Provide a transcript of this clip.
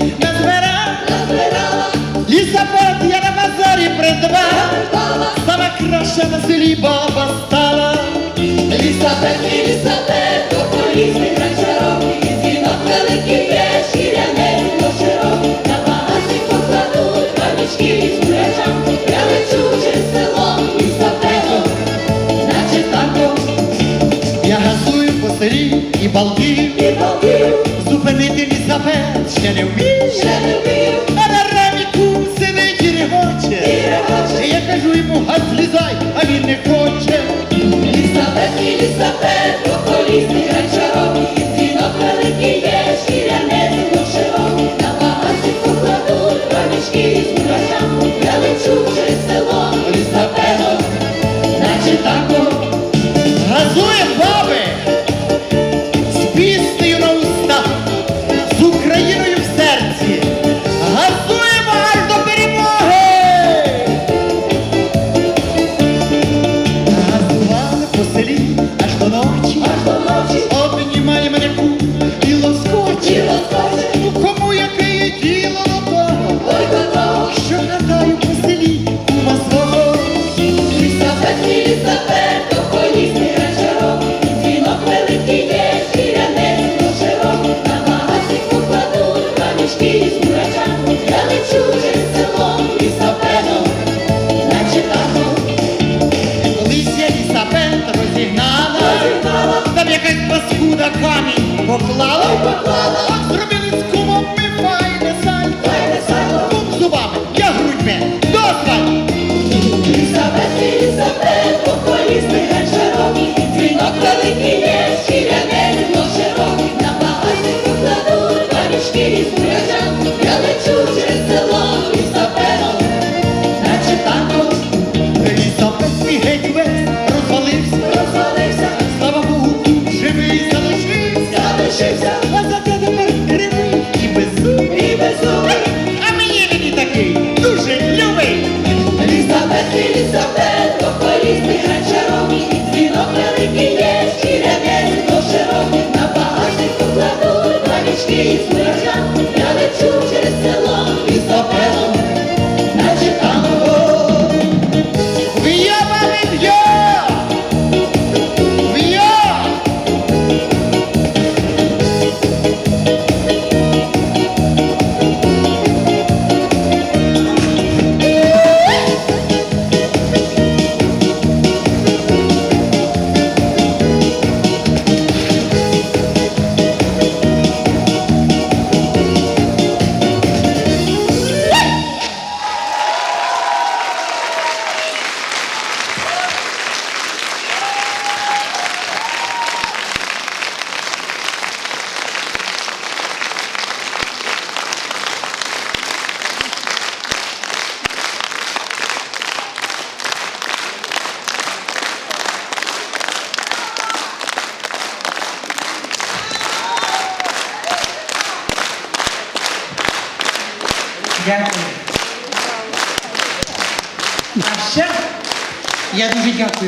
грошей я собі назбирав. Я на базарі придбала, Сама краща на селі баба стала. Лісапет, лісапет, поколісний гранчарок, і дзвінок великий є, шкірянець до широк, на багажник покладуть камічки з курячам, я лечу через село, лісапетом, наче танком, Я газую по селі і балдію. і балдів, Зупинити лісапет ще не вмію. ще не вмію, А на раміку сидить і і регоче. регоче. Я кажу йому, гад злізай, а він не хоче. Лісапет, лісапет, поколісний гранчарок, і дзвінок великий є, шкірянець до широк, на багажник покладуть камічки з курячам, я лечу через село, лісапетом, наче танком. Газує баби Аж до ночі обнімає мене і лоскоче. і схоче, якась камінь поклала, Поклала. Зробили залишився, А за те тепер кривий і беззубий. і безумний. А мені він і такий дуже любий. Лісапет, Лісапет, поколісний гранчарок, дзвінок великий є, шкірянець то широкий, на багажник покладуть на річки курячам, Дякую. А ще я дуже дякую.